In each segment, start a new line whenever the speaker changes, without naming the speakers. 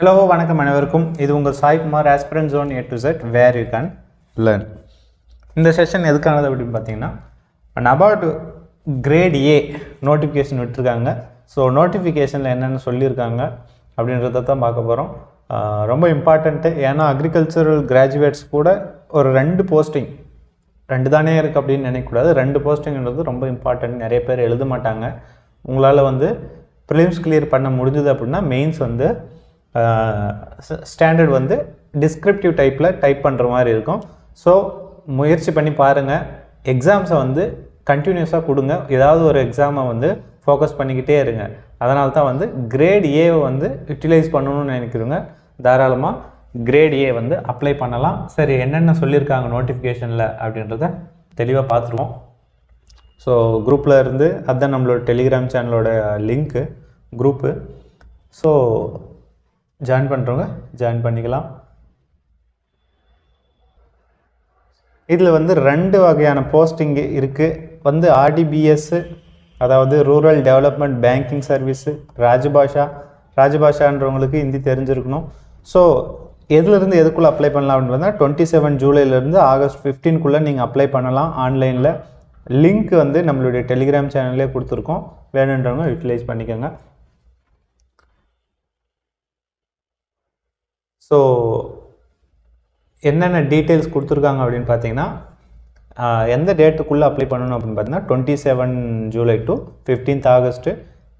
Hello வணக்கம் அனைவருக்கும். இது உங்கள் Saikumar aspirant zone A to Z where you can learn இந்த செஷன் எதுக்கானது அப்படின்னு பார்த்தீங்கன்னா நபார்டு கிரேட் ஏ நோட்டிஃபிகேஷன் விட்டுருக்காங்க. ஸோ நோட்டிஃபிகேஷனில் என்னென்னு சொல்லியிருக்காங்க அப்படின்றத தான் பார்க்க போகிறோம் ரொம்ப இம்பார்ட்டண்ட்டு ஏன்னா அக்ரிகல்ச்சரல் கிராஜுவேட்ஸ் கூட ஒரு ரெண்டு போஸ்டிங் ரெண்டு தானே இருக்குது அப்படின்னு நினைக்கக்கூடாது. ரெண்டு போஸ்டிங்கிறது ரொம்ப இம்பார்ட்டன்ட் நிறைய பேர் எழுத மாட்டாங்க. உங்களால் வந்து ப்ரிலிம்ஸ் கிளியர் பண்ண முடிஞ்சது அப்படின்னா மெயின்ஸ் வந்து ஸ்டாண்டர்ட் வந்து டிஸ்கிரிப்டிவ் டைப்பில் டைப் பண்ணுற மாதிரி இருக்கும். ஸோ முயற்சி பண்ணி பாருங்கள் எக்ஸாம்ஸை வந்து கண்டினியூஸாக கொடுங்க. ஏதாவது ஒரு எக்ஸாமை வந்து ஃபோக்கஸ் பண்ணிக்கிட்டே இருங்க. அதனால தான் வந்து கிரேட் ஏவை வந்து யூட்டிலைஸ் பண்ணணும்னு நினைக்கிறவங்க தாராளமாக கிரேட் ஏ வந்து அப்ளை பண்ணலாம். சரி என்னென்ன சொல்லியிருக்காங்க நோட்டிஃபிகேஷனில் அப்படின்றத தெளிவாக பார்த்துருவோம். ஸோ குரூப்பில் இருந்து அதுதான் நம்மளோட டெலிகிராம் சேனலோட லிங்க்கு குரூப்பு ஸோ ஜாயின் பண்ணுறவங்க ஜாயின் பண்ணிக்கலாம். இதில் வந்து ரெண்டு வகையான போஸ்டிங் இருக்குது வந்து ஆர்டிபிஎஸ்ஸு அதாவது rural development banking service Rajabhasha. ராஜபாஷான்றவங்களுக்கு Hindi தெரிஞ்சிருக்கணும். ஸோ எதுலேருந்து எதுக்குள்ளே அப்ளை பண்ணலாம் அப்படின்னு பார்த்தா டுவெண்ட்டி செவன் ஜூலைலேருந்து ஆகஸ்ட் ஃபிஃப்டீன்குள்ளே நீங்கள் அப்ளை பண்ணலாம் ஆன்லைனில் லிங்க் வந்து நம்மளுடைய டெலிகிராம் சேனல்லே கொடுத்துருக்கோம். வேணுன்றவங்க யூட்டிலைஸ் பண்ணிக்கோங்க. ஸோ என்னென்ன டீட்டெயில்ஸ் கொடுத்துருக்காங்க அப்படின்னு பார்த்தீங்கன்னா எந்த டேட்டுக்குள்ளே அப்ளை பண்ணணும் அப்படின்னு பார்த்தீங்கன்னா twenty seven July to fifteenth August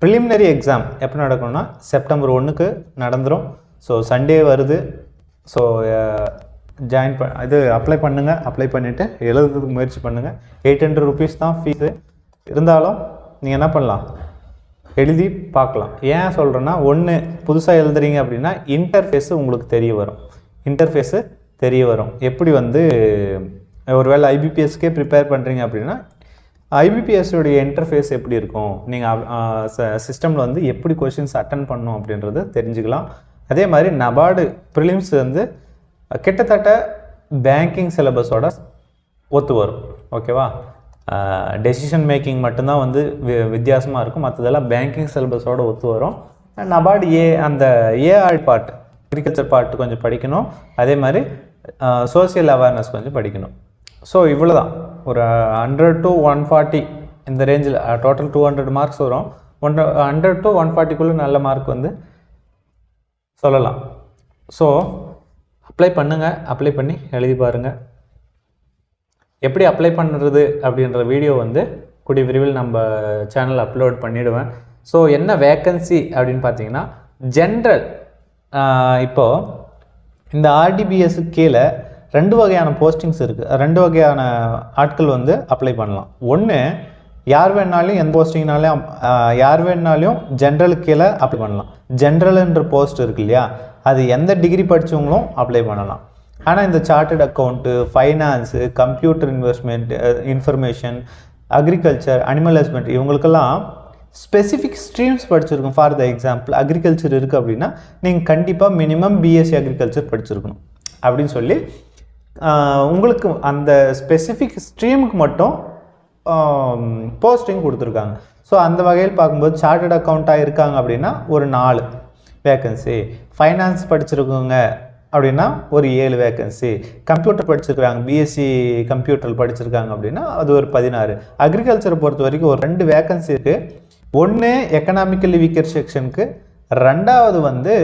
preliminary exam எப்போ நடக்கணும்னா செப்டம்பர் ஒன்றுக்கு நடந்துடும் ஸோ சண்டே வருது. ஸோ ஜாயின் ப இது அப்ளை பண்ணுங்கள் அப்ளை பண்ணிவிட்டு எழுதுறதுக்கு முயற்சி பண்ணுங்கள் எயிட் ஹண்ட்ரட் ருபீஸ் தான் ஃபீஸு இருந்தாலும் நீங்கள் என்ன பண்ணலாம்? எழுதி பார்க்கலாம். ஏன் சொல்கிறேன்னா ஒன்று புதுசாக எழுதுறீங்க அப்படின்னா இன்டர்ஃபேஸு உங்களுக்கு தெரிய வரும். இன்டர்ஃபேஸு தெரிய வரும். எப்படி வந்து ஒருவேளை ஐபிபிஎஸ்க்கே ப்ரிப்பேர் பண்ணுறீங்க அப்படின்னா ஐபிபிஎஸ்ஸுடைய இன்டர்ஃபேஸ் எப்படி இருக்கும்? நீங்கள் சிஸ்டமில் வந்து எப்படி கொஷின்ஸ் அட்டன் பண்ணணும் அப்படின்றத தெரிஞ்சுக்கலாம். அதே மாதிரி நபார்டு ப்ரிலிம்ஸ் வந்து கிட்டத்தட்ட பேங்கிங் சிலபஸோட ஒத்து வரும். ஓகேவா டெசிஷன் மேக்கிங் மட்டும்தான் வந்து வி வித்தியாசமாக இருக்கும். மற்றதெல்லாம் பேங்கிங் சிலபஸோடு ஒத்து வரும். நபார்டு ஏ அந்த ஏஆர் பார்ட் அக்ரிகல்ச்சர் பார்ட் கொஞ்சம் படிக்கணும். அதே மாதிரி சோசியல் அவேர்னஸ் கொஞ்சம் படிக்கணும். ஸோ இவ்வளோ தான் ஒரு ஹண்ட்ரட் டு ஒன் ஃபார்ட்டி இந்த ரேஞ்சில் டோட்டல் டூ ஹண்ட்ரட் மார்க்ஸ் வரும். ஒன் ஹண்ட்ரட் டு ஒன் ஃபார்ட்டிக்குள்ளே நல்ல மார்க் வந்து சொல்லலாம். ஸோ அப்ளை பண்ணுங்கள் அப்ளை பண்ணி எழுதி பாருங்கள் எப்படி அப்ளை பண்ணுறது அப்படின்ற வீடியோ வந்து கூடிய விரைவில் நம்ம சேனல் அப்லோட் பண்ணிவிடுவேன் ஸோ என்ன வேக்கன்சி அப்படின்னு பார்த்தீங்கன்னா ஜென்ரல் இப்போது இந்த ஆர்டிபிஎஸ்க்கு கீழே ரெண்டு வகையான போஸ்டிங்ஸ் இருக்குது ரெண்டு வகையான ஆட்கள் வந்து அப்ளை பண்ணலாம். ஒன்று யார் வேணாலும் எந்த போஸ்டிங்னாலையும் யார் வேணாலும் ஜென்ரலுக்கு கீழே அப்ளை பண்ணலாம். ஜென்ரல்ன்ற போஸ்ட் இருக்கு இல்லையா? அது எந்த டிகிரி படித்தவங்களும் அப்ளை பண்ணலாம். ஆனால் இந்த chartered account finance computer investment information agriculture animal husbandry இவங்களுக்கெல்லாம் ஸ்பெசிஃபிக் ஸ்ட்ரீம்ஸ் படிச்சிருக்கோம் ஃபார் த எக்ஸாம்பிள் அக்ரிகல்ச்சர் இருக்குது அப்படின்னா நீங்கள் கண்டிப்பாக மினிமம் பிஎஸ்சி அக்ரிகல்ச்சர் படிச்சிருக்கணும். அப்படின்னு சொல்லி உங்களுக்கு அந்த ஸ்பெசிஃபிக் ஸ்ட்ரீமுக்கு மட்டும் போஸ்டிங் கொடுத்துருக்காங்க. ஸோ அந்த வகையில் பார்க்கும்போது சார்ட்டட் அக்கௌண்ட்டாக இருக்காங்க அப்படின்னா ஒரு நாலு வேக்கன்சி ஃபைனான்ஸ் படிச்சிருக்கோங்க அப்படின்னா ஒரு ஏழு வேக்கன்சி கம்ப்யூட்டர் படிச்சிருக்கிறாங்க பிஎஸ்சி கம்ப்யூட்டர் படிச்சிருக்காங்க அப்படின்னா அது ஒரு பதினாறு. அக்ரிகல்ச்சரை பொறுத்த வரைக்கும் ஒரு ரெண்டு வேக்கன்சி இருக்குது ஒன்று எக்கனாமிக்கலி வீக்கர் செக்ஷனுக்கு ரெண்டாவது வந்து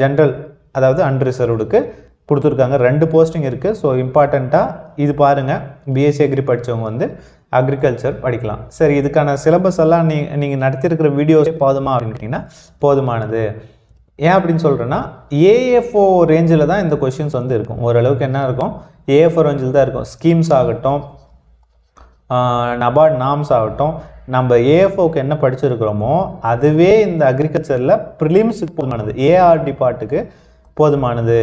ஜென்ரல் அதாவது அன்ரிசர்வ்டுக்கு கொடுத்துருக்காங்க. ரெண்டு போஸ்டிங் இருக்குது ஸோ இம்பார்ட்டண்ட்டாக இது பாருங்கள் பிஎஸ்சி அக்ரி படித்தவங்க வந்து அக்ரிகல்ச்சர் படிக்கலாம். சரி இதுக்கான சிலபஸ் எல்லாம் நீ நீங்கள் நடத்தியிருக்கிற வீடியோஸே போதுமா அப்படின்னு கேட்டிங்கன்னா போதுமானது. ஏன் அப்படின்னு சொல்கிறேன்னா ஏஎஃப்ஓ ரேஞ்சில் தான் இந்த கொஷின்ஸ் வந்து இருக்கும். ஓரளவுக்கு என்ன இருக்கும்? ஏஎஃப்ஓ ரேஞ்சில் தான் இருக்கும். ஸ்கீம்ஸ் ஆகட்டும் நபார்ட் நாம்ஸ் ஆகட்டும் நம்ம ஏஎஃப்ஓக்கு என்ன படிச்சிருக்கிறோமோ அதுவே இந்த அக்ரிகல்ச்சரில் ப்ரிலிம்ஸுக்கு போதுமானது. ஏஆர்டி பாட்டுக்கு போதுமானது.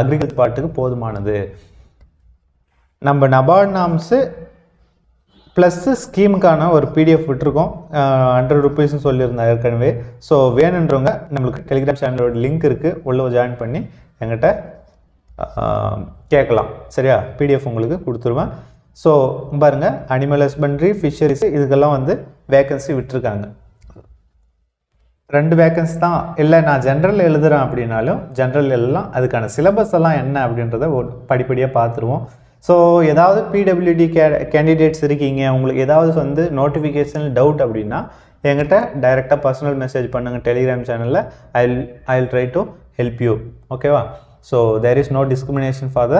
அக்ரிகல்ச்சர் பாட்டுக்கு போதுமானது. நம்ம நபார்ட் நாம்ஸு ப்ளஸ்ஸு ஸ்கீமுக்கான ஒரு பிடிஎஃப் விட்டுருக்கோம். ஹண்ட்ரட் ருபீஸ்னு சொல்லியிருந்தேன் ஏற்கனவே. ஸோ வேணுன்றவங்க நம்மளுக்கு டெலிகிராம் சேனலோட லிங்க் இருக்குது உள்ளே ஜாயின் பண்ணி எங்கிட்ட கேட்கலாம். சரியா? பிடிஎஃப் உங்களுக்கு கொடுத்துருவேன். ஸோ பாருங்கள் அனிமல் ஹஸ்பண்ட்ரி ஃபிஷரிஸ் இதுக்கெல்லாம் வந்து வேக்கன்சி விட்டுருக்காங்க. ரெண்டு வேக்கன்ஸ் தான். இல்லை நான் ஜென்ரல் எழுதுகிறேன் அப்படின்னாலும் ஜென்ரல் எழுதலாம். அதுக்கான சிலபஸ் எல்லாம் என்ன அப்படின்றத ஒரு படிப்படியாக பார்த்துருவோம். ஸோ ஏதாவது பிடபிள்யூடி கே கேண்டிடேட்ஸ் இருக்கீங்க உங்களுக்கு ஏதாவது வந்து நோட்டிஃபிகேஷன் டவுட் அப்படின்னா என்கிட்ட டைரெக்டாக பர்சனல் மெசேஜ் பண்ணுங்கள் டெலிகிராம் சேனலில் I I will try to help you ஓகேவா so there is no discrimination for the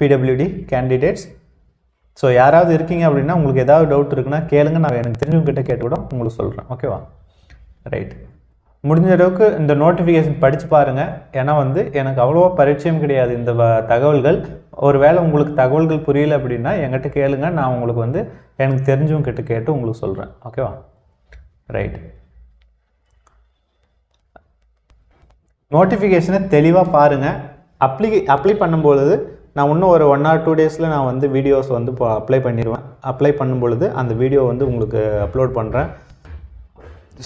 PWD candidates so யாராவது இருக்கீங்க அப்படின்னா உங்களுக்கு ஏதாவது டவுட் இருக்குன்னா கேளுங்க. நான் எனக்கு தெரிஞ்சவங்க கிட்ட கேட்டு கூட உங்களுக்கு சொல்கிறேன் ஓகேவா ரைட் முடிஞ்ச அளவுக்கு இந்த நோட்டிஃபிகேஷன் படித்து பாருங்கள் ஏன்னா வந்து எனக்கு அவ்வளோவா பரிச்சயம் கிடையாது இந்த வ- தகவல்கள். ஒருவேளை உங்களுக்கு தகவல்கள் புரியல அப்படின்னா என்கிட்ட கேளுங்க. நான் உங்களுக்கு வந்து எனக்கு தெரிஞ்சவங்க கிட்ட கேட்டு உங்களுக்கு சொல்கிறேன் ஓகேவா ரைட் நோட்டிஃபிகேஷனை தெளிவாக பாருங்கள் அப்ளி அப்ளை பண்ணும்பொழுது நான் இன்னும் ஒரு ஒன் ஆர் டூ டேஸில் நான் வந்து வீடியோஸ் வந்து இப்போ அப்ளை பண்ணிடுவேன் அப்ளை பண்ணும்பொழுது அந்த வீடியோ வந்து உங்களுக்கு அப்லோட் பண்ணுறேன்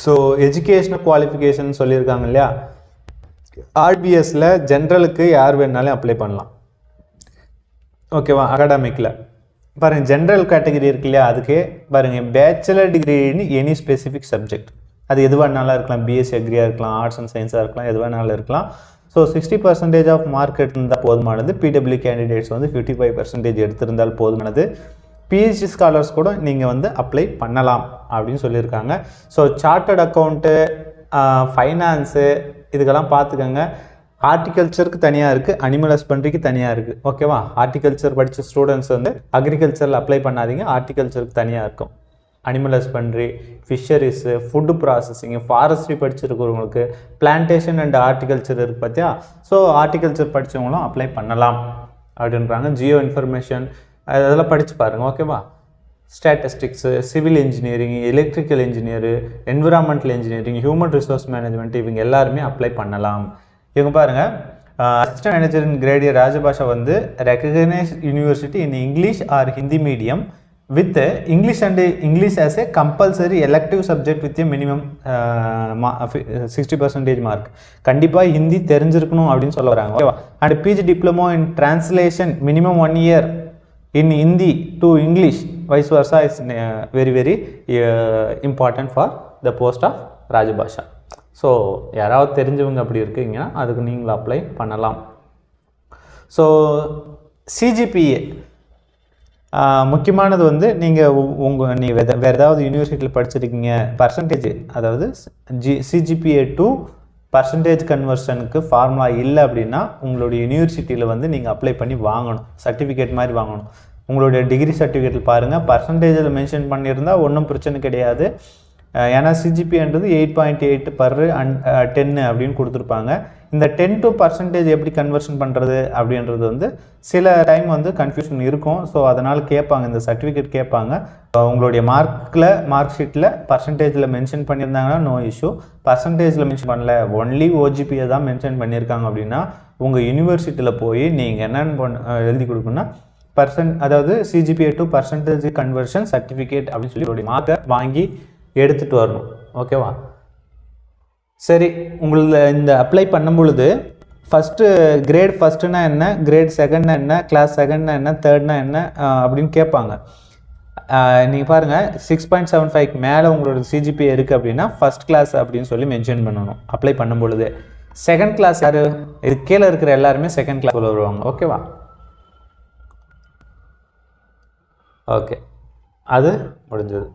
ஸோ எஜுகேஷனல் குவாலிஃபிகேஷன் சொல்லியிருக்காங்க இல்லையா? ஆர்பிஎஸ்ல ஜென்ரலுக்கு யார் வேணாலும் அப்ளை பண்ணலாம். ஓகேவா அகாடமிக்கில் பாருங்கள் ஜென்ரல் கேட்டகரி இருக்கு இல்லையா? அதுக்கு பாருங்கள் பேச்சுலர் டிகிரின்னு எனி ஸ்பெசிஃபிக் சப்ஜெக்ட் அது எது வேணாலும் இருக்கலாம். பிஎஸ்சி அக்ரியாக இருக்கலாம் ஆர்ட்ஸ் அண்ட் சயின்ஸாக இருக்கலாம் எது வேணாலும் இருக்கலாம். So sixty percentage of mark எடுத்திருந்தால் போதுமானது. பிடபிள்யூ கேண்டிடேட்ஸ் வந்து ஃபிஃப்டி ஃபைவ் பர்சன்டேஜ் எடுத்திருந்தால் போதுமானது. பிஹெச்டி ஸ்காலர்ஸ் கூட நீங்கள் வந்து அப்ளை பண்ணலாம் அப்படின்னு சொல்லியிருக்காங்க. ஸோ சார்ட்டட் அக்கௌண்ட்டு ஃபைனான்ஸு இதுக்கெல்லாம் பார்த்துக்கோங்க. ஆர்டிகல்ச்சருக்கு தனியாக இருக்குது அனிமல் ஹஸ்பண்ட்ரிக்கு தனியாக இருக்குது ஓகேவா ஆர்டிகல்ச்சர் படித்த ஸ்டூடெண்ட்ஸ் வந்து அக்ரிகல்ச்சரில் அப்ளை பண்ணாதீங்க ஆர்டிகல்ச்சருக்கு தனியாக இருக்கும். Animal husbandry fisheries food processing forestry படிச்சிருக்கிறவங்களுக்கு plantation and horticulture இருக்குது பார்த்தியா ஸோ ஆர்டிகல்ச்சர் படித்தவங்களும் அப்ளை பண்ணலாம் அப்படின்றாங்க. ஜியோ இன்ஃபர்மேஷன் அதெல்லாம் படித்து பாருங்கள் ஓகேவா statistics civil engineering electrical engineer environmental engineering human resource management இவங்க எல்லாருமே அப்ளை பண்ணலாம். இவங்க பாருங்கள் அசிஸ்டன்ட் மேனேஜர் இன் கிரேடிய ராஜபாஷா வந்து recognise university in English or Hindi medium with English and English as a compulsory elective subject with minimum sixty percentage mark கண்டிப்பாக ஹிந்தி தெரிஞ்சிருக்கணும் அப்படின்னு சொல்ல வராங்க ஓகேவா and PG diploma in translation minimum one year in Hindi to English vice is is very very important for the post of Rajbhasha so யாராவது தெரிஞ்சவங்க அப்படி இருக்கீங்கன்னா அதுக்கு நீங்களும் அப்ளை பண்ணலாம். ஸோ சிஜிபிஏ முக்கியமானது வந்து நீங்கள் உங்கள் நீங்கள் வேறு வேறு ஏதாவது யூனிவர்சிட்டியில் படிச்சிருக்கீங்க பர்சன்டேஜ் அதாவது ஜி சிஜிபிஏ டூ பர்சன்டேஜ் கன்வர்ஷனுக்கு ஃபார்முலா இல்லை அப்படின்னா உங்களுடைய யூனிவர்சிட்டியில் வந்து நீங்கள் அப்ளை பண்ணி வாங்கணும். சர்டிஃபிகேட் மாதிரி வாங்கணும். உங்களுடைய டிகிரி சர்டிஃபிகேட்டில் பாருங்கள் பர்சன்டேஜில் மென்ஷன் பண்ணியிருந்தால் ஒன்றும் பிரச்சனை கிடையாது. ஏன்னா சிஜிபின்றது eight point eight per and டென்னு அப்படின்னு கொடுத்துருப்பாங்க. இந்த டென் டு பர்சன்டேஜ் எப்படி கன்வர்ஷன் பண்ணுறது அப்படின்றது வந்து சில டைம் வந்து கன்ஃபியூஷன் இருக்கும். ஸோ அதனால் கேட்பாங்க இந்த சர்டிஃபிகேட் கேட்பாங்க. உங்களுடைய மார்க்கில் மார்க் ஷீட்டில் பர்சன்டேஜில் மென்ஷன் பண்ணியிருந்தாங்கன்னா நோ இஷ்யூ பர்சன்டேஜில் மென்ஷன் பண்ணல ஒன்லி ஓஜிபியை தான் மென்ஷன் பண்ணியிருக்காங்க அப்படின்னா உங்கள் யூனிவர்சிட்டியில் போய் நீங்கள் என்னென்னு பண்ண எழுதி கொடுக்கணும்னா பர்சன்ட் அதாவது CGPA to percentage conversion certificate அப்படின்னு சொல்லி மார்க்கை வாங்கி எடுத்துகிட்டு வரணும். ஓகேவா சரி உங்களது இந்த அப்ளை பண்ணும் பொழுது ஃபஸ்ட்டு கிரேட் ஃபஸ்ட்டுனா என்ன கிரேட் செகண்ட்னா என்ன கிளாஸ் செகண்ட்னா என்ன தேர்ட்னா என்ன அப்படின்னு கேட்பாங்க. நீங்கள் பாருங்கள் சிக்ஸ் பாயிண்ட் செவன் ஃபைவ் மேலே உங்களோட சிஜிபி இருக்குது அப்படின்னா ஃபஸ்ட் கிளாஸ் அப்படின்னு சொல்லி மென்ஷன் பண்ணணும் அப்ளை பண்ணும் பொழுது செகண்ட் கிளாஸ் யார்? இது கீழே இருக்கிற எல்லாருமே செகண்ட் கிளாஸ் வருவாங்க ஓகேவா ஓகே அது முடிஞ்சது.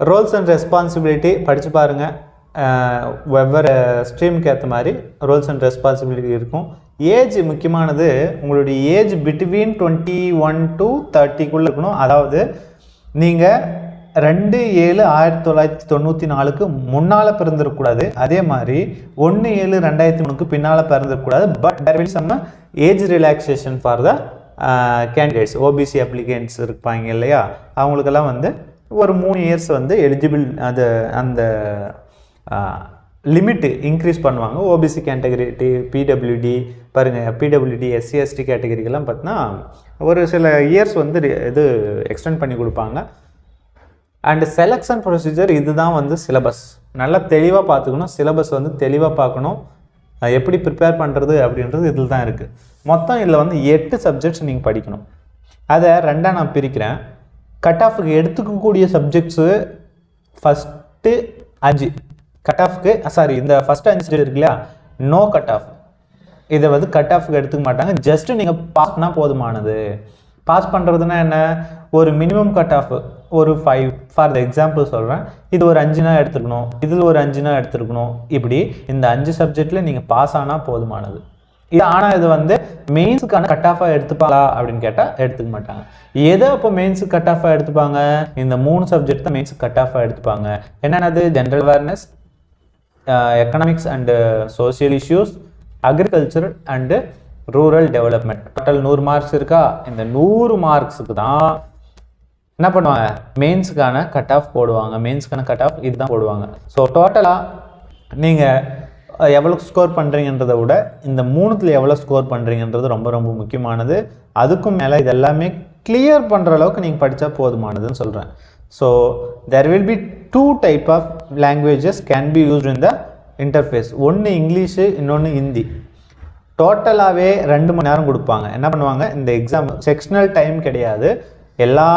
ரோல்ஸ் அண்ட் ரெஸ்பான்சிபிலிட்டி படித்து பாருங்கள் வெவ்வேறு ஸ்ட்ரீமுக்கு ஏற்ற மாதிரி ரோல்ஸ் அண்ட் ரெஸ்பான்சிபிலிட்டி இருக்கும். ஏஜ் முக்கியமானது உங்களுடைய age between twenty one to தேர்ட்டிக்குள்ளே இருக்கணும். அதாவது நீங்கள் ரெண்டு ஏழு ஆயிரத்தி தொள்ளாயிரத்தி தொண்ணூற்றி நாலுக்கு முன்னால் பிறந்திருக்கக்கூடாது அதே மாதிரி ஒன்று ஏழு ரெண்டாயிரத்தி மூணுக்கு பின்னால் பிறந்திருக்கக்கூடாது but there will some age relaxation for the candidates OBC applicants இருப்பாங்க இல்லையா? அவங்களுக்கெல்லாம் வந்து ஒரு மூணு இயர்ஸ் வந்து எலிஜிபிள் அது அந்த லிமிட்டு இன்க்ரீஸ் பண்ணுவாங்க. ஓபிசி கேட்டகரி பிடபிள்யூடி பாருங்கள் பிடபிள்யூடி எஸ்சிஎஸ்டி கேட்டகரிக்கெல்லாம் பார்த்தீங்கன்னா ஒரு சில இயர்ஸ் வந்து இது எக்ஸ்டெண்ட் பண்ணி கொடுப்பாங்க. அண்டு செலெக்ஷன் ப்ரொசீஜர் இதுதான் வந்து சிலபஸ் நல்லா தெளிவாக பார்த்துக்கணும் சிலபஸ் வந்து தெளிவாக பார்க்கணும் எப்படி ப்ரிப்பேர் பண்ணுறது அப்படின்றது இதில் தான் இருக்குது மொத்தம் இதில் வந்து எட்டு சப்ஜெக்ட்ஸ் நீங்கள் படிக்கணும். அதை ரெண்டாக நான் பிரிக்கிறேன். கட் ஆஃபுக்கு எடுத்துக்கக்கூடிய சப்ஜெக்ட்ஸு ஃபஸ்ட்டு அஞ்சு. கட் ஆஃப்க்கு சாரி இந்த ஃபஸ்ட்டு அஞ்சு இருக்கு இல்லையா? நோ கட் ஆஃப் இதை வந்து கட் ஆஃப்க்கு எடுத்துக்க மாட்டாங்க. ஜஸ்ட்டு நீங்கள் பாஸ் பண்ணால் போதுமானது. பாஸ் பண்ணுறதுனா என்ன? ஒரு மினிமம் கட் ஆஃப் ஒரு ஃபைவ் ஃபார் த எக்ஸாம்பிள் சொல்கிறேன் இது ஒரு அஞ்சுனா எடுத்துக்கணும் இதில் ஒரு அஞ்சுனா எடுத்துருக்கணும். இப்படி இந்த அஞ்சு சப்ஜெக்டில் நீங்கள் பாஸ் ஆனால் போதுமானது. இது ஆனால் இது வந்து மெயின்ஸுக்கான கட் ஆஃபாக எடுத்துப்பாங்களா அப்படின்னு கேட்டால் எடுத்துக்க மாட்டாங்க. எதை அப்போ மெயின்ஸுக்கு கட் ஆஃபாக எடுத்துப்பாங்க? இந்த மூணு சப்ஜெக்ட் தான் மெயின்ஸுக்கு கட் ஆஃபாக எடுத்துப்பாங்க. என்னென்னது? General awareness economics and social issues agriculture and rural development total நூறு மார்க்ஸ் இருக்கா? இந்த நூறு மார்க்ஸுக்கு தான் என்ன பண்ணுவாங்க? மெயின்ஸுக்கான கட் ஆஃப் போடுவாங்க. மெயின்ஸுக்கான கட் ஆஃப் இதுதான் போடுவாங்க. ஸோ டோட்டலாக நீங்கள் எவ்வளோ ஸ்கோர் பண்ணுறீங்கன்றதை விட இந்த மூணுத்தில் எவ்வளோ ஸ்கோர் பண்ணுறீங்கன்றது ரொம்ப ரொம்ப முக்கியமானது. அதுக்கும் மேலே இது எல்லாமே கிளியர் பண்ணுற அளவுக்கு நீங்கள் படித்தா போதுமானதுன்னு சொல்கிறேன் so there will be two type of languages can be used in the interface ஒன்று இங்கிலீஷு இன்னொன்று ஹிந்தி. டோட்டலாகவே ரெண்டு மணி நேரம் கொடுப்பாங்க. என்ன பண்ணுவாங்க? இந்த எக்ஸாம் செக்ஷனல் டைம் கிடையாது. எல்லா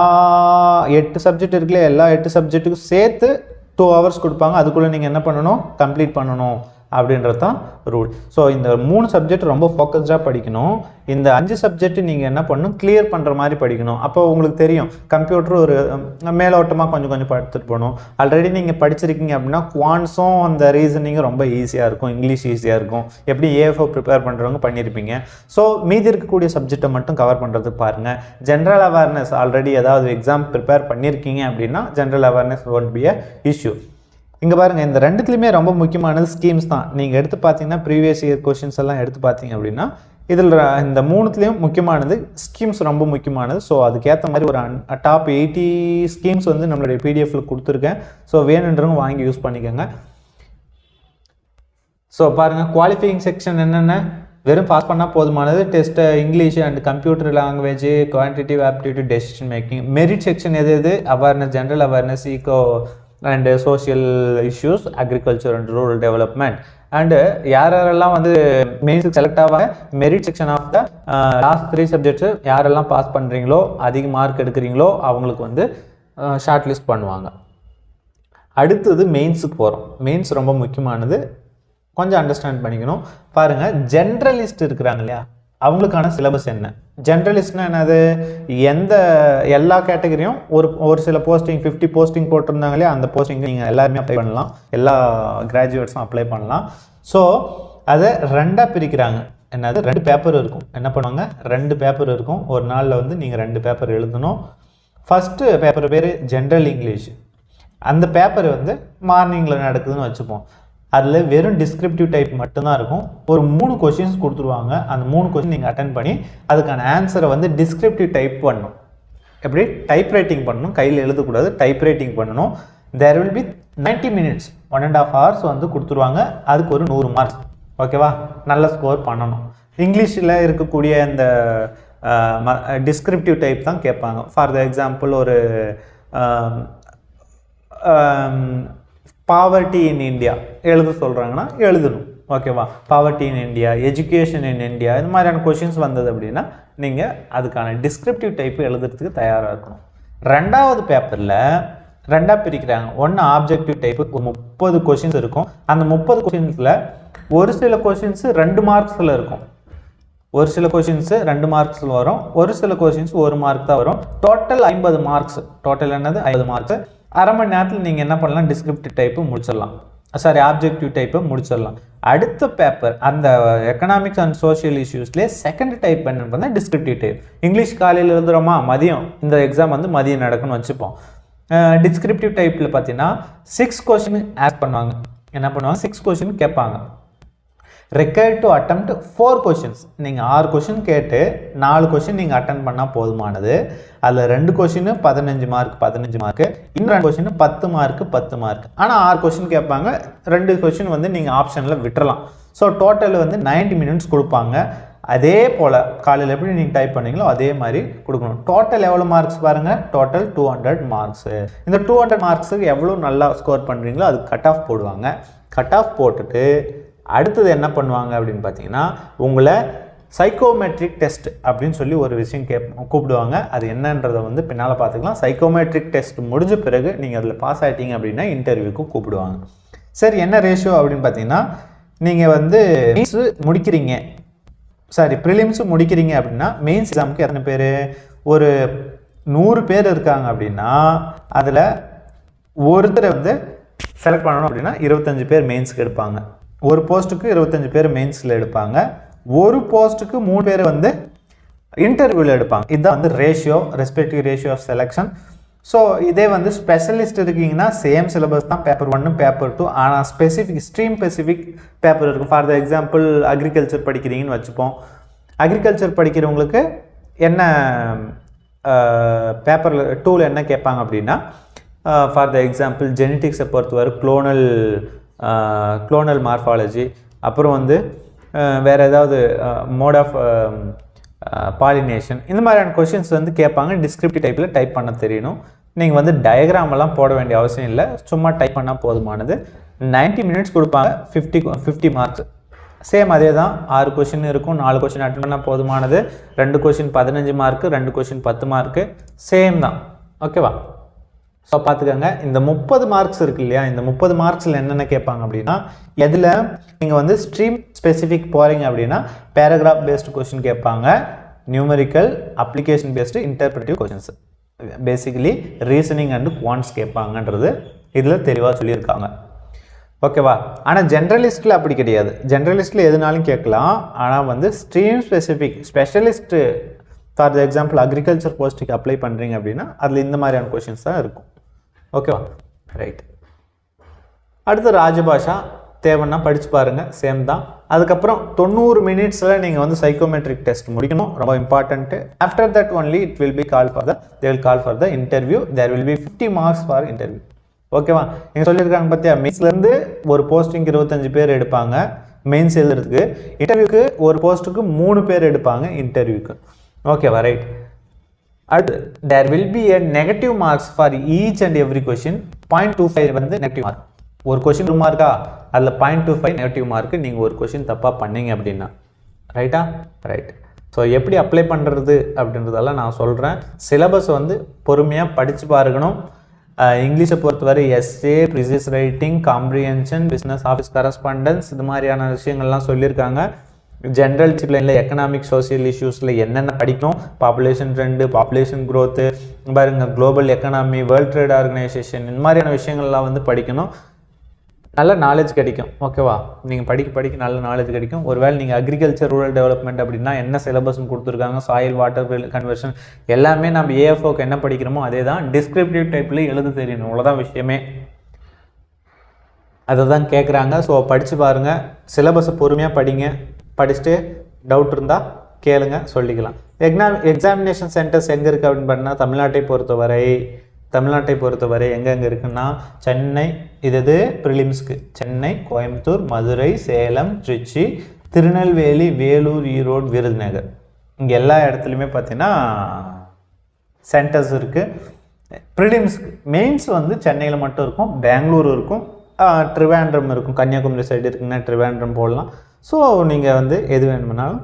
எட்டு சப்ஜெக்ட் இருக்குல்ல எல்லா எட்டு சப்ஜெக்ட்டுக்கும் சேர்த்து டூ ஹவர்ஸ் கொடுப்பாங்க. அதுக்குள்ளே நீங்கள் என்ன பண்ணணும்? கம்ப்ளீட் பண்ணணும். அப்படின்றது தான் ரூல் ஸோ இந்த மூணு சப்ஜெக்ட் ரொம்ப ஃபோக்கஸ்டாக படிக்கணும். இந்த அஞ்சு சப்ஜெக்ட் நீங்கள் என்ன பண்ணணும்? கிளியர் பண்ணுற மாதிரி படிக்கணும். அப்போ உங்களுக்கு தெரியும் கம்ப்யூட்டர் ஒரு மேலோட்டமாக கொஞ்சம் கொஞ்சம் படுத்துட்டு போகணும். ஆல்ரெடி நீங்கள் படிச்சிருக்கீங்க அப்படின்னா குவான்ஸும் அந்த ரீசனிங்கும் ரொம்ப ஈஸியாக இருக்கும். இங்கிலீஷ் ஈஸியாக இருக்கும். எப்படி ஏஎஃப்ஓ ப்ரிப்பேர் பண்ணுறவங்க பண்ணியிருப்பீங்க. ஸோ மீதி இருக்கக்கூடிய சப்ஜெக்டை மட்டும் கவர் பண்ணுறது பாருங்கள் ஜென்ரல் அவேர்னஸ் ஆல்ரெடி ஏதாவது எக்ஸாம் ப்ரிப்பேர் பண்ணியிருக்கீங்க அப்படின்னா general awareness won't be a issue இங்கே பாருங்கள் இந்த ரெண்டுத்துலையுமே ரொம்ப முக்கியமானது ஸ்கீம்ஸ் தான். நீங்கள் எடுத்து பார்த்தீங்கன்னா ப்ரீவியஸ் இயர் கொஷின்ஸ் எல்லாம் எடுத்து பார்த்தீங்க அப்படின்னா இதில் இந்த மூணுத்துலேயும் முக்கியமானது ஸ்கீம்ஸ் ரொம்ப முக்கியமானது. ஸோ அதுக்கேற்ற மாதிரி ஒரு டாப் எயிட்டி ஸ்கீம்ஸ் வந்து நம்மளுடைய பிடிஎஃபில் கொடுத்துருக்கேன். ஸோ வேணுன்றவங்க வாங்கி யூஸ் பண்ணிக்கோங்க. ஸோ பாருங்கள் குவாலிஃபையிங் செக்ஷன் என்னென்ன? வெறும் பாஸ் பண்ணால் போதுமானது. Test English and computer language quantitative aptitude decision making merit section எது எது? Awareness general awareness eco and social issues agriculture and rural development and யார் யாரெல்லாம் வந்து மெயின்ஸுக்கு செலக்ட் ஆவாங்க merit section of the last three subjects யாரெல்லாம் pass பண்ணுறீங்களோ அதிக மார்க் எடுக்கிறீங்களோ அவங்களுக்கு வந்து uh, ஷார்ட் லிஸ்ட் பண்ணுவாங்க. அடுத்தது மெயின்ஸுக்கு போகிறோம் மெயின்ஸ் ரொம்ப முக்கியமானது. கொஞ்சம் அண்டர்ஸ்டாண்ட் பண்ணிக்கணும். பாருங்கள் ஜென்ரலிஸ்ட் இருக்கிறாங்க இல்லையா? அவங்களுக்கான சிலபஸ் என்ன? ஜென்ரலிஸ்ட்னா என்னது? எந்த எல்லா கேட்டகரியும் ஒரு ஒரு சில போஸ்டிங் ஃபிஃப்டி போஸ்டிங் போட்டிருந்தாங்களே அந்த போஸ்டிங் நீங்கள் எல்லாருமே அப்ளை பண்ணலாம். எல்லா கிராஜுவேட்ஸும் அப்ளை பண்ணலாம். ஸோ அதை ரெண்டாக பிரிக்கிறாங்க. என்னது? ரெண்டு பேப்பர் இருக்கும். என்ன பண்ணுவாங்க? ரெண்டு பேப்பர் இருக்கும். ஒரு நாளில் வந்து நீங்கள் ரெண்டு பேப்பர் எழுதணும். ஃபஸ்ட்டு பேப்பர் பேர் ஜென்ரல் இங்கிலீஷ் அந்த பேப்பர் வந்து மார்னிங்கில் நடக்குதுன்னு வச்சுப்போம். அதில் வெறும் டிஸ்கிரிப்டிவ் டைப் மட்டும்தான் இருக்கும். ஒரு மூணு கொஷின்ஸ் கொடுத்துருவாங்க. அந்த மூணு கொஷின் நீங்கள் அட்டன் பண்ணி அதுக்கான ஆன்சரை வந்து டிஸ்கிரிப்டிவ் டைப் பண்ணணும் எப்படி? டைப் ரைட்டிங் பண்ணணும். கையில் எழுதக்கூடாது. டைப் ரைட்டிங் பண்ணணும் there will be 90 minutes one and half hours வந்து கொடுத்துருவாங்க. அதுக்கு ஒரு நூறு மார்க்ஸ் ஓகேவா நல்ல ஸ்கோர் பண்ணணும். இங்கிலீஷில் இருக்கக்கூடிய இந்த டிஸ்கிரிப்டிவ் டைப் தான் கேட்பாங்க. ஃபார் த எக்ஸாம்பிள் ஒரு பாவர்ட்டி இன் இந்தியா எழுத சொல்கிறாங்கன்னா எழுதணும். ஓகேவா poverty in India education in India இந்த மாதிரியான கொஷின்ஸ் வந்தது அப்படின்னா நீங்கள் அதுக்கான டிஸ்கிரிப்டிவ் டைப்பு எழுதுறதுக்கு தயாராக இருக்கணும். ரெண்டாவது பேப்பரில் ரெண்டாக பிரிக்கிறாங்க. ஒன்று ஆப்ஜெக்டிவ் டைப்பு ஒரு முப்பது கொஷின்ஸ் இருக்கும். அந்த முப்பது கொஷின்ஸில் ஒரு சில கொஷின்ஸு ரெண்டு மார்க்ஸில் இருக்கும். ஒரு சில கொஷின்ஸு ரெண்டு மார்க்ஸில் வரும். ஒரு சில கொஷின்ஸ் ஒரு மார்க் தான் வரும். டோட்டல் ஐம்பது மார்க்ஸ் டோட்டல் என்னது? ஐம்பது மார்க்ஸ் அரை மணி நேரத்தில் நீங்கள் என்ன பண்ணலாம்? டிஸ்கிரிப்டிவ் டைப்பு முடிச்சிடலாம். சாரி ஆப்ஜெக்டிவ் டைப்பை முடிச்சிடலாம். அடுத்த பேப்பர் அந்த எக்கனாமிக்ஸ் அண்ட் சோஷியல் இஷ்யூஸ்லேயே செகண்ட் டைப் என்னன்னு பார்த்தா டிஸ்கிரிப்டிவ் டைப் இங்கிலீஷ் காலையில் எழுதுகிறோமா மதியம். இந்த எக்ஸாம் வந்து மதியம் நடக்குன்னு வச்சுப்போம். டிஸ்கிரிப்டிவ் டைப்பில் பார்த்தீங்கன்னா சிக்ஸ் கொஷின் ஆட் பண்ணுவாங்க. என்ன பண்ணுவாங்க? சிக்ஸ் கொஷின் கேட்பாங்க. Required to attempt four questions நீங்கள் ஆறு கொஷின் கேட்டு நாலு கொஷின் நீங்கள் அட்டன் பண்ணால் போதுமானது. அதில் ரெண்டு கொஷின் பதினஞ்சு மார்க் பதினஞ்சு மார்க்கு இன்னும் ரெண்டு கொஷின் பத்து மார்க்கு பத்து மார்க் ஆனால் ஆறு கொஷின் கேட்பாங்க. ரெண்டு கொஷின் வந்து நீங்கள் ஆப்ஷனில் விட்டுறலாம். ஸோ டோட்டல் வந்து 90 மினிட்ஸ் கொடுப்பாங்க. அதே போல் காலையில் எப்படி நீங்கள் டைப் பண்ணீங்களோ அதே மாதிரி கொடுக்கணும். டோட்டல் எவ்வளோ மார்க்ஸ் பாருங்கள் டோட்டல் டூ ஹண்ட்ரட் மார்க்ஸு இந்த டூ ஹண்ட்ரட் மார்க்ஸுக்கு எவ்வளோ நல்லா ஸ்கோர் பண்ணுறீங்களோ அது கட் ஆஃப் போடுவாங்க. கட் ஆஃப் போட்டுட்டு அடுத்தது என்ன பண்ணுவாங்க அப்படின்னு பார்த்தீங்கன்னா உங்களை சைக்கோமெட்ரிக் டெஸ்ட் அப்படின்னு சொல்லி ஒரு விஷயம் கேப் கூப்பிடுவாங்க. அது என்னன்றதை வந்து பின்னால் பார்த்துக்கலாம். சைக்கோமெட்ரிக் டெஸ்ட் முடிஞ்ச பிறகு நீங்கள் அதில் பாஸ் ஆகிட்டீங்க அப்படின்னா இன்டர்வியூக்கும் கூப்பிடுவாங்க. சரி என்ன ரேஷியோ அப்படின்னு பார்த்தீங்கன்னா நீங்கள் வந்து means முடிக்கிறீங்க. சாரி ப்ரிலிம்ஸ் முடிக்கிறீங்க அப்படின்னா மெயின்ஸ் எக்ஸாமுக்கு எத்தனை பேர்? ஒரு நூறு பேர் இருக்காங்க அப்படின்னா அதில் ஒருத்தரை வந்து செலக்ட் பண்ணணும் அப்படின்னா இருபத்தஞ்சு பேர் மெயின்ஸ்க்கு எடுப்பாங்க. ஒரு போஸ்ட்டுக்கு இருபத்தஞ்சு பேர் மெயின்ஸில் எடுப்பாங்க. ஒரு போஸ்ட்டுக்கு மூணு பேர் வந்து இன்டர்வியூவில் எடுப்பாங்க. இதுதான் வந்து ratio respective ratio of selection so இதே வந்து ஸ்பெஷலிஸ்ட் இருக்கீங்கன்னா சேம் சிலபஸ் தான் பேப்பர் ஒன்று பேப்பர் டூ ஆனால் ஸ்பெசிஃபிக் ஸ்ட்ரீம் ஸ்பெசிஃபிக் பேப்பர் இருக்கும். ஃபார் த எக்ஸாம்பிள் அக்ரிகல்ச்சர் படிக்கிறீங்கன்னு வச்சுப்போம். அக்ரிகல்ச்சர் படிக்கிறவங்களுக்கு என்ன பேப்பரில் டூவில் என்ன கேட்பாங்க அப்படின்னா ஃபார் த எக்ஸாம்பிள் ஜெனட்டிக்ஸை பொறுத்தவரை குளோனல் குளோனல் மார்ஃபாலஜி அப்புறம் வந்து வேறு ஏதாவது மோட் ஆஃப் பாலினேஷன் இந்த மாதிரியான கொஷின்ஸ் வந்து கேட்பாங்க. டிஸ்கிரிப்டிவ் டைப்பில் டைப் பண்ண தெரியணும். நீங்கள் வந்து டயக்ராமெல்லாம் போட வேண்டிய அவசியம் இல்லை. சும்மா டைப் பண்ணால் போதுமானது. 90 மினிட்ஸ் கொடுப்பாங்க. ஃபிஃப்டி ஃபிஃப்டி மார்க்ஸ் சேம் அதே தான். ஆறு கொஷின் இருக்கும். நாலு கொஷின் அட்டன் பண்ணால் போதுமானது. ரெண்டு கொஷின் பதினஞ்சு மார்க்கு ரெண்டு கொஷின் பத்து மார்க்கு சேம் தான். ஓகேவா ஸோ பார்த்துக்கோங்க இந்த முப்பது மார்க்ஸ் இருக்கு இல்லையா? இந்த முப்பது மார்க்ஸில் என்னென்ன கேட்பாங்க அப்படின்னா எதில் நீங்கள் வந்து ஸ்ட்ரீம் ஸ்பெசிஃபிக் போகிறீங்க அப்படின்னா பேராகிராஃப் பேஸ்டு கொஷின் கேட்பாங்க. Numerical application based interpretive questions basically reasoning and quants கேட்பாங்கன்றது இதில் தெளிவாக சொல்லியிருக்காங்க. ஓகேவா ஆனால் ஜென்ரலிஸ்ட்டில் அப்படி கிடையாது. ஜென்ரலிஸ்ட்டில் எதுனாலும் கேட்கலாம். ஆனால் வந்து stream specific specialist for the example agriculture போஸ்ட்டுக்கு அப்ளை பண்ணுறீங்க அப்படின்னா அதில் இந்த மாதிரியான கொஷின்ஸ் தான் இருக்கும். ஓகேவா ரைட் அடுத்து ராஜபாஷா தேவைன்னா படித்து பாருங்க. சேம் தான். அதுக்கப்புறம் தொண்ணூறு மினிட்ஸில் நீங்கள் வந்து சைக்கோமெட்ரிக் டெஸ்ட் முடிக்கணும். ரொம்ப important after that only it will be call for the they will call for the interview there will be fifty marks for interview ஓகேவா நீங்கள் சொல்லியிருக்காங்க பார்த்தியா மெயின்ஸ்லேருந்து ஒரு போஸ்டிங் இருபத்தஞ்சு பேர் எடுப்பாங்க. மெயின்ஸ் எழுதுறதுக்கு. இன்டர்வியூக்கு ஒரு போஸ்ட்டுக்கு மூணு பேர் எடுப்பாங்க இன்டர்வியூக்கு ஓகேவா ரைட் அடுத்து there will be a negative marks for each and every question point two five வந்து நெகட்டிவ் மார்க் ஒரு கொஷின் மார்க்கா அதில் point two five negative mark நீங்கள் ஒரு கொஷின் தப்பாக பண்ணீங்க அப்படின்னா. ரைட்டா ரைட் ஸோ எப்படி அப்ளை பண்ணுறது அப்படின்றதெல்லாம் நான் சொல்கிறேன் சிலபஸ் வந்து பொறுமையாக படித்து பாருக்கணும். இங்கிலீஷை பொறுத்தவரை essay precis writing comprehension business office correspondence இது மாதிரியான விஷயங்கள்லாம் சொல்லியிருக்காங்க. ஜென்ரல் டிசிப்ளினில் எக்கனாமிக் சோஷியல் இஷ்யூஸில் என்னென்ன படிக்கணும்? பாப்புலேஷன் ட்ரெண்டு பாப்புலேஷன் க்ரோத்து பாருங்க global economy world trade organisation இந்த மாதிரியான விஷயங்கள்லாம் வந்து படிக்கணும். நல்ல நாலேஜ் கிடைக்கும் ஓகேவா நீங்கள் படிக்க படிக்க நல்ல நாலேஜ் கிடைக்கும். ஒருவேளை நீங்கள் அக்ரிகல்ச்சர் ரூரல் டெவலப்மெண்ட் அப்படின்னா என்ன சிலபஸ்னு கொடுத்துருக்காங்க? சாயில் வாட்டர் கன்வர்ஷன் எல்லாமே நம்ம ஏஎஃப்ஓக்கு என்ன படிக்கிறோமோ அதே தான் டிஸ்கிரிப்டிவ் டைப்பில் எழுத தெரியணும். அவ்வளோதான் விஷயமே. அதை தான் கேட்குறாங்க ஸோ படித்து பாருங்கள் சிலபஸை பொறுமையாக படிங்க. படிச்சுட்டு டவுட் இருந்தால் கேளுங்க சொல்லிக்கலாம். எக்ஸாம் எக்ஸாமினேஷன் சென்டர்ஸ் எங்கே இருக்குது அப்படின்னு பார்த்தீங்கன்னா தமிழ்நாட்டை பொறுத்தவரை தமிழ்நாட்டை பொறுத்தவரை எங்கெங்கே இருக்குன்னா சென்னை இது இது ப்ரிலிம்ஸ்க்கு சென்னை கோயம்புத்தூர் மதுரை சேலம் திருச்சி திருநெல்வேலி வேலூர் ஈரோடு விருதுநகர். இங்கே எல்லா இடத்துலையுமே பார்த்தீங்கன்னா சென்டர்ஸ் இருக்குது ப்ரிலிம்ஸ்க்கு மெயின்ஸ் வந்து சென்னையில் மட்டும் இருக்கும் பெங்களூர் இருக்கும் ட்ரிவாண்ட்ரம் இருக்கும். கன்னியாகுமரி சைடு இருக்குங்கன்னா ட்ரிவாண்ட்ரம் போடலாம். ஸோ நீங்கள் வந்து எது வேணும்னாலும்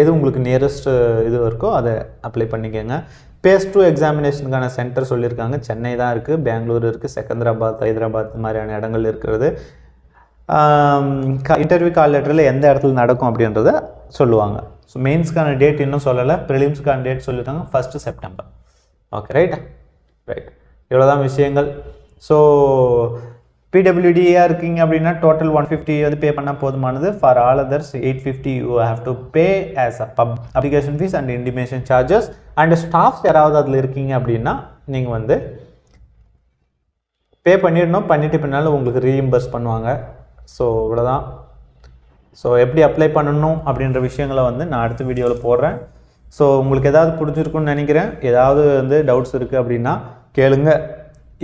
எது உங்களுக்கு நியரஸ்ட்டு இது இருக்கோ அதை அப்ளை பண்ணிக்கோங்க. பேஸ் டூ எக்ஸாமினேஷனுக்கான சென்டர் சொல்லியிருக்காங்க. சென்னை தான் இருக்குது பெங்களூர் இருக்குது செகந்தராபாத் ஹைதராபாத் மாதிரியான இடங்கள் இருக்கிறது. இன்டர்வியூ கால் லெட்டரில் எந்த இடத்துல நடக்கும் அப்படின்றத சொல்லுவாங்க. ஸோ மெயின்ஸ்க்கான டேட் இன்னும் சொல்லலை ப்ரிலிம்ஸ்க்கான டேட் சொல்லியிருக்காங்க first September okay right right இவ்வளோதான் விஷயங்கள். ஸோ பிடபிள்யூடியாக இருக்கீங்க அப்படின்னா டோட்டல் ஒன் ஃபிஃப்டி வந்து பே பண்ணால் போதுமானது. For all others eight fifty you have to pay as a pub application fees and intimation charges and staffs யாராவது அதில் இருக்கீங்க அப்படின்னா நீங்கள் வந்து பே பண்ணிடணும். பண்ணிட்டு பின்னால் உங்களுக்கு ரீஇம்பர்ஸ் பண்ணுவாங்க. ஸோ இவ்வளோதான் ஸோ எப்படி அப்ளை பண்ணணும் அப்படின்ற விஷயங்களை வந்து நான் அடுத்த வீடியோவில் போடுறேன். ஸோ உங்களுக்கு ஏதாவது பிடிச்சிருக்குன்னு நினைக்கிறேன். ஏதாவது வந்து டவுட்ஸ் இருக்குது அப்படின்னா கேளுங்கள்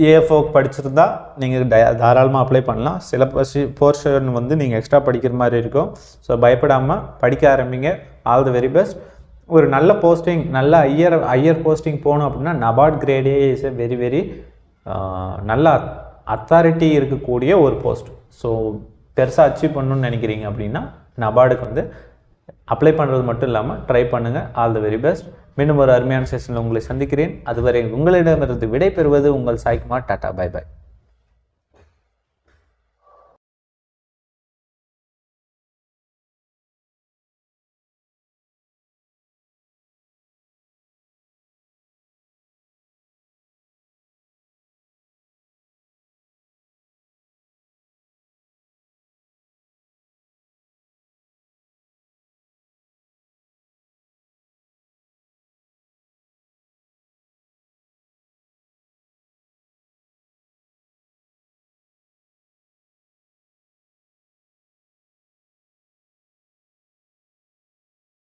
ஏஎஃப்ஓ படிச்சிருந்தா நீங்கள் தாராளமாக அப்ளை பண்ணலாம். சில போர்ஷன் வந்து நீங்கள் எக்ஸ்ட்ரா படிக்கிற மாதிரி இருக்கும். ஸோ பயப்படாமல் படிக்க ஆரம்பிங்க. ஆல் தி வெரி பெஸ்ட் ஒரு நல்ல போஸ்டிங் நல்ல ஐயர் ஐயர் போஸ்டிங் போகணும் அப்படின்னா நபார்ட் கிரேடே இஸ் எ வெரி வெரி நல்ல அத்தாரிட்டி இருக்கக்கூடிய ஒரு போஸ்ட் ஸோ பெருசாக அச்சீவ் பண்ணணும்னு நினைக்கிறீங்க அப்படின்னா நபார்டுக்கு வந்து அப்ளை பண்ணுறது மட்டும் இல்லாமல் ட்ரை பண்ணுங்கள் ஆல் தி வெரி பெஸ்ட் மீண்டும் ஒரு அருமையான செஷனில் உங்களை சந்திக்கிறேன். அதுவரை உங்களிடமிருந்து விடை பெறுவது உங்கள் சாய்குமார். Tata bye by.